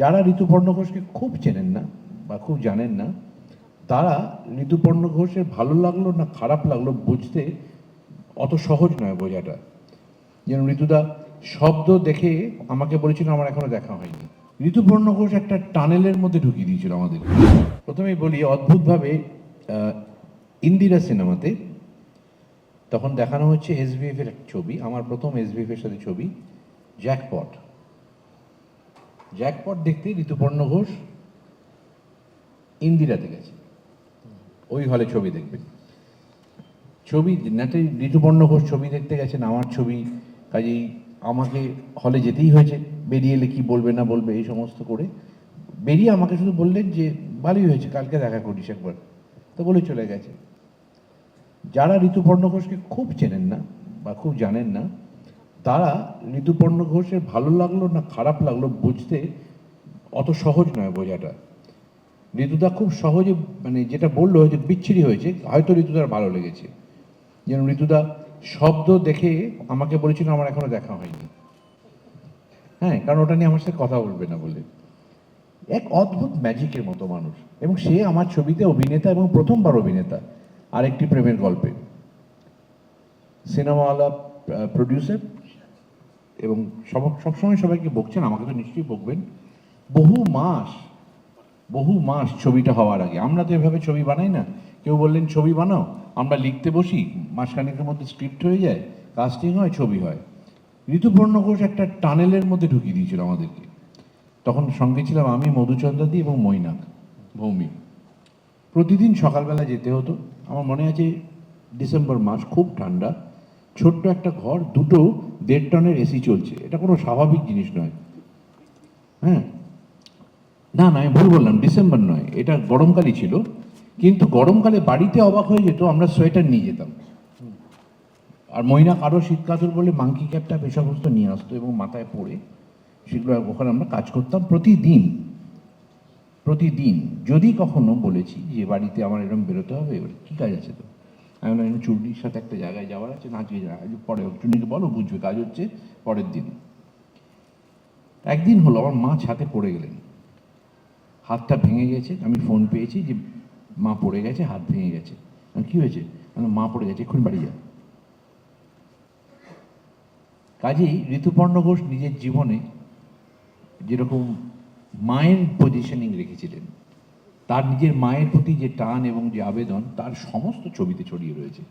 যারা ঋতুপর্ণ ঘোষকে খুব চেনেন না বা খুব জানেন না, তারা ঋতুপর্ণ ঘোষের ভালো লাগল না খারাপ লাগল বুঝতে অত সহজ নয় বোঝাটা। যেন ঋতুদা, শব্দ দেখে আমাকে বলেছিল আমার এখনও দেখা হয়নি। ঋতুপর্ণ ঘোষ একটা টানেলের মধ্যে ঢুকিয়ে দিয়েছিল আমাদের। প্রথমেই বলি, অদ্ভুতভাবে ইন্দিরা সিনেমাতে তখন দেখানো হচ্ছে এসবিএফ এর ছবি, আমার প্রথম এসবিএফ এর সাথে ছবি জ্যাকপট জ্যাকপট দেখতে ঋতুপর্ণ ঘোষ ইন্দিরাতে গেছে। ওই হলে ছবি দেখবেন ছবি, নাটে ঋতুপর্ণ ঘোষ ছবি দেখতে গেছেন আমার ছবি, কাজেই আমাকে হলে যেতেই হয়েছে, বেরিয়ে এলে কি বলবে না বলবে, এই সমস্ত করে। বেরিয়ে আমাকে শুধু বললেন যে, ভালোই হয়েছে, কালকে দেখা করিস একবার। তো বলে চলে গেছে। যারা ঋতুপর্ণ ঘোষকে খুব চেনেন না বা খুব জানেন না তারা ঋতুপর্ণ ঘোষের ভালো লাগল না খারাপ লাগল বুঝতে অত সহজ নয় বোঝাটা। ঋতুদা খুব সহজে মানে যেটা বলল যে বিচ্ছিরি হয়েছে, হয়তো ঋতুদার ভালো লেগেছে। যেন ঋতুদা শব্দ দেখে আমাকে বলেছিল আমার এখনও দেখা হয়নি। হ্যাঁ কারণ ওটা নিয়ে আমার সাথে কথা বলবে না বলে। এক অদ্ভুত ম্যাজিকের মতো মানুষ। এবং সে আমার ছবিতে অভিনেতা এবং প্রথমবার অভিনেতা, আরেকটি প্রেমের গল্পে। সিনেমাওয়ালা প্রডিউসার এবং সব, সবসময় সবাইকে বকছেন, আমাকে তো নিশ্চয়ই বকবেন। বহু মাস বহু মাস ছবিটা হওয়ার আগে। আমরা তো এভাবে ছবি বানাই না। কেউ বললেন, ছবি বানাও। আমরা লিখতে বসি, মাসখানেকের মধ্যে স্ক্রিপ্ট হয়ে যায়, কাস্টিং হয়, ছবি হয়। ঋতুপর্ণ ঘোষ একটা টানেলের মধ্যে ঢুকিয়ে দিয়েছিল আমাদেরকে। তখন সঙ্গে ছিলাম আমি মধুচন্দ্রাদি এবং মৈনাক, ভৌমি। প্রতিদিন সকালবেলা যেতে হতো। আমার মনে আছে, ডিসেম্বর মাস খুব ঠান্ডা। ছোট্ট একটা ঘর, দুটো দেড় টনের এসি চলছে। এটা কোনো স্বাভাবিক জিনিস নয়। হ্যাঁ? না না, আমি ভুল বললাম, ডিসেম্বর নয়, এটা গরমকালই ছিল। কিন্তু গরমকালে বাড়িতে অবাক হয়ে যেত, আমরা সোয়েটার নিয়ে যেতাম। আর ময়না কারও শীত কাতর বলে মাংকি ক্যাপটা সমস্ত নিয়ে আসতো এবং মাথায় পড়ে, সেগুলো ওখানে আমরা কাজ করতাম প্রতিদিন। প্রতিদিন। যদি কখনো বলেছি যে, বাড়িতে আমার এরকম বেরোতে হবে, এবার কী কাজ আছে তো? আমি বললাম চুরির সাথে একটা জায়গায় যাওয়ার আছে, না আজকে যা- আজ পরে চুরিকে বলো, বুঝবে, কাজ হচ্ছে পরের দিন। একদিন হলো, আমার মা ছাতে পড়ে গেলেন। হাতটা ভেঙে গেছে, আমি ফোন পেয়েছি যে, মা পড়ে গেছে, হাত ভেঙে গেছে। কি হয়েছে? মা পড়ে গেছে, এক্ষুনি বাড়ি যা। কাজেই ঋতুপর্ণ ঘোষ নিজের জীবনে যেরকম মায়ের পজিশনিং রেখেছিলেন তার নিজের মায়ের প্রতি যে টান এবং যে আবেদন তার সমস্ত ছবিতে ছড়িয়ে রয়েছে।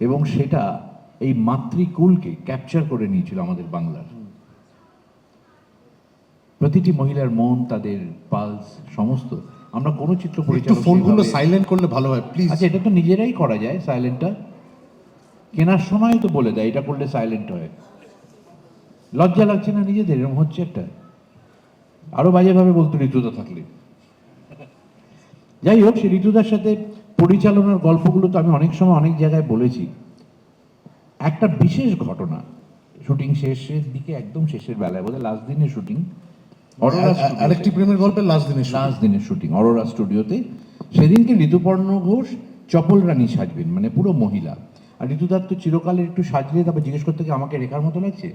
এবং সেটা এই মাতৃকুলকে ক্যাপচার করে নিয়েছিল আমাদের বাংলার। প্রতিটি মহিলার মন তাদের পালস সমস্ত। আমরা কোনো চিত্র পরিচালক ফোনগুলো সাইলেন্ট করলে ভালো হয় প্লিজ আচ্ছা এটা তো নিজেরাই করা যায় সাইলেন্টটা কেনার সময় তো বলে দেয় এটা করলে সাইলেন্ট হয়। লজ্জা লাগছে না নিজেদের? এরকম হচ্ছে একটা। আরও বাজেভাবে বলতো ঋতুদা থাকলে। যাই হোক সে ঋতুদার সাথে পরিচালনার গল্পগুলো তো আমি অনেক সময় অনেক জায়গায় বলেছি। একটা বিশেষ ঘটনা শুটিং শেষের দিকে একদম শেষের বেলায় বোধহয় লাস্ট দিনের শুটিং আরেকটি প্রেমের গল্পের লাস্ট দিনের। লাস্ট দিনের শুটিং অরোরা স্টুডিওতে সেদিনকে ঋতুপর্ণ ঘোষ চপল রানী সাজবেন মানে পুরো মহিলা। আর ঋতুদার তো চিরকালের একটু সাজলে তারপর জিজ্ঞেস করতে আমাকে রেখার মতো লাগছে?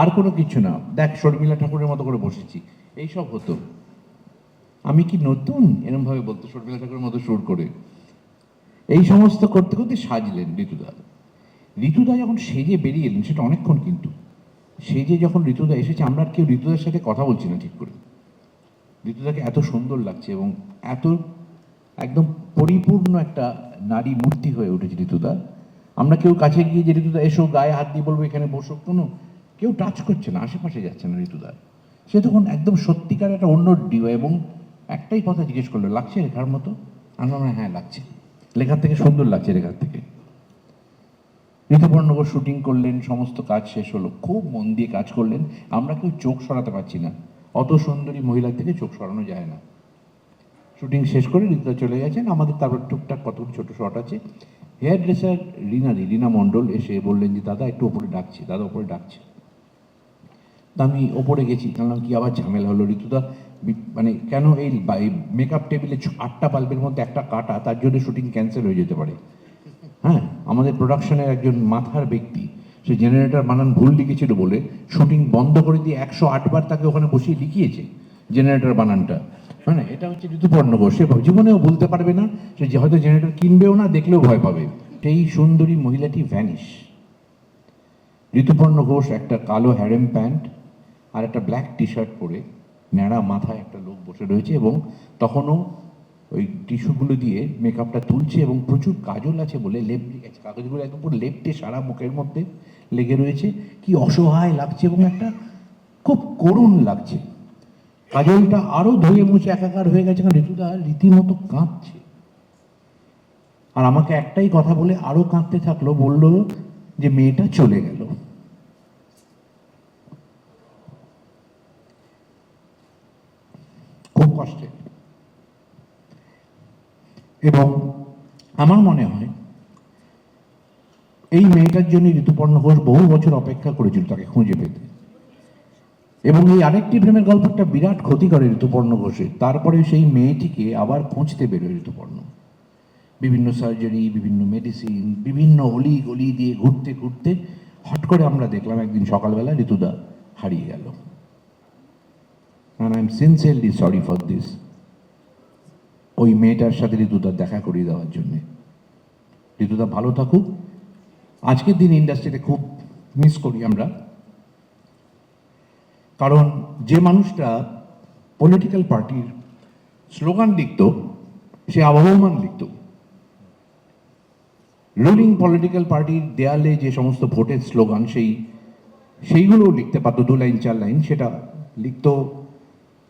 আর কোনো কিছু না। দেখ শর্মিলা ঠাকুরের মতো করে বসেছি। এইসব হতো। আমি কি নতুন? এরমভাবে বলতো শর্মিলা ঠাকুরের মতো সুর করে। এই সমস্ত করতে করতে সাজলেন ঋতুদা। ঋতুদা যখন সেজে বেরিয়ে এলেন সেটা অনেকক্ষণ কিন্তু। সেজে যখন ঋতুদা এসেছে, আমরা আর কেউ ঋতুদার সাথে কথা বলছি না ঠিক করে। ঋতুদাকে এত সুন্দর লাগছে এবং এত একদম পরিপূর্ণ একটা নারী মূর্তি হয়ে উঠেছে ঋতুদা। আমরা কেউ কাছে গিয়ে যে ঋতুদা, এসো, গায়ে হাত দিয়ে বলব, এখানে বসো। কোনো কেউ টাচ করছে না, আশেপাশে যাচ্ছে না ঋতুদা। সে তখন একদম সত্যিকার একটা অন্য ডিও এবং একটাই কথা জিজ্ঞেস করল লাগছে রেখার মতো? আমি বললাম, হ্যাঁ লাগছে। লেখার থেকে সুন্দর লাগছে রেখার থেকে। ঋতুপর্ণগর শুটিং করলেন সমস্ত কাজ শেষ হলো। খুব মন দিয়ে কাজ করলেন। আমরা কেউ চোখ সরাতে পারছি না। অত সুন্দরী মহিলার থেকে চোখ সরানো যায় না। শুটিং শেষ করে ঋতুদা চলে গেছেন। আমাদের তারপর টুকটাক কতগুলো ছোট শট আছে। হেয়ার ড্রেসার রিনাদি রিনা মণ্ডল এসে বললেন যে দাদা একটু ওপরে ডাকছে দাদা ওপরে ডাকছে। তা আমি ওপরে গেছি। জানলাম কি আবার ঝামেলা হলো ঋতুদা? মানে কেন এই মেকআপ টেবিলে আটটা বাল্বের মধ্যে একটা কাটা, তার জন্য শুটিং ক্যান্সেল হয়ে যেতে পারে। হ্যাঁ আমাদের প্রোডাকশনের একজন মাথার ব্যক্তি, সে জেনারেটর বানান ভুল লিখেছিল বলে শুটিং বন্ধ করে দিয়ে একশো আটবার তাকে ওখানে বসিয়ে লিখিয়েছে জেনারেটর বানানটা। হ্যাঁ এটা হচ্ছে ঋতুপর্ণ ঘোষ, সে জীবনেও বলতে পারবে না, সে হয়তো জেনারেটর কিনবেও না, দেখলেও ভয় পাবে। সেই সুন্দরী মহিলাটি ভ্যানিশ ঋতুপর্ণ ঘোষ একটা কালো হ্যারেম প্যান্ট আর একটা ব্ল্যাক টি শার্ট পরে ন্যাড়া মাথায় একটা লোক বসে রয়েছে এবং তখনও ওই টিস্যুগুলো দিয়ে মেকআপটা তুলছে এবং প্রচুর কাজল আছে বলে লেপ গেছে কাগজগুলো একদম পুরো লেপটে সারা মুখের মধ্যে লেগে রয়েছে। কি অসহায় লাগছে এবং একটা খুব করুণ লাগছে। কাজলটা আরও ধুয়ে মুছে একাকার হয়ে গেছে কারণ ঋতুদা রীতিমতো কাঁদছে আর আমাকে একটাই কথা বলে আরও কাঁদতে থাকল, বলল যে মেয়েটা চলে গেল খুব কষ্টে এবং আমার মনে হয়, এই মেয়েটার জন্য ঋতুপর্ণ ঘোষ বহু বছর অপেক্ষা করেছিল তাকে খুঁজে পেতে। এবং এই আরেকটি প্রেমের গল্প, একটা বিরাট ক্ষতি করে ঋতুপর্ণ ঘোষের। তারপরে সেই মেয়েটিকে আবার খুঁজতে বেরোয় ঋতুপর্ণ। বিভিন্ন সার্জারি বিভিন্ন মেডিসিন বিভিন্ন অলি গলি দিয়ে ঘুরতে ঘুরতে হট করে আমরা দেখলাম একদিন সকালবেলা ঋতুদা হারিয়ে গেল। I am sincerely sorry for this ওই মেয়েটার সাথে ঋতুদার দেখা করিয়ে দেওয়ার জন্যে। ঋতুদা ভালো থাকুক। আজকের দিন ইন্ডাস্ট্রিতে খুব মিস করি আমরা। কারণ যে মানুষটা পলিটিক্যাল পার্টির স্লোগান লিখত, সে আবহমান লিখত। রুলিং পলিটিক্যাল পার্টির দেয়ালে যে সমস্ত ভোটের স্লোগান সেই, সেইগুলোও লিখতে পারতো, দু লাইন, চার লাইন, সেটা লিখত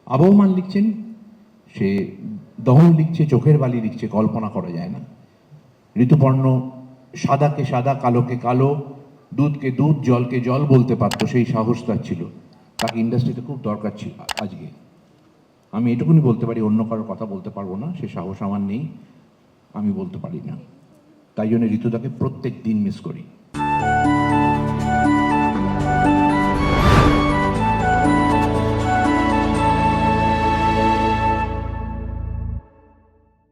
আবহমান লিখছেন, সে দহন লিখছে, চোখের বালি লিখছে, কল্পনা করা যায় না। ঋতুপর্ণ সাদাকে সাদা, কালোকে কালো, দুধকে দুধ, জলকে জল বলতে পারতো, সেই সাহস তার ছিল। তাকে ইন্ডাস্ট্রিতে খুব দরকার ছিল আজকে। আমি এটুকুনি বলতে পারি, অন্য কারোর কথা বলতে পারব না, সে সাহস আমার নেই, আমি বলতে পারি না। তাই জন্য ঋতুদাকে প্রত্যেক দিন মিস করি।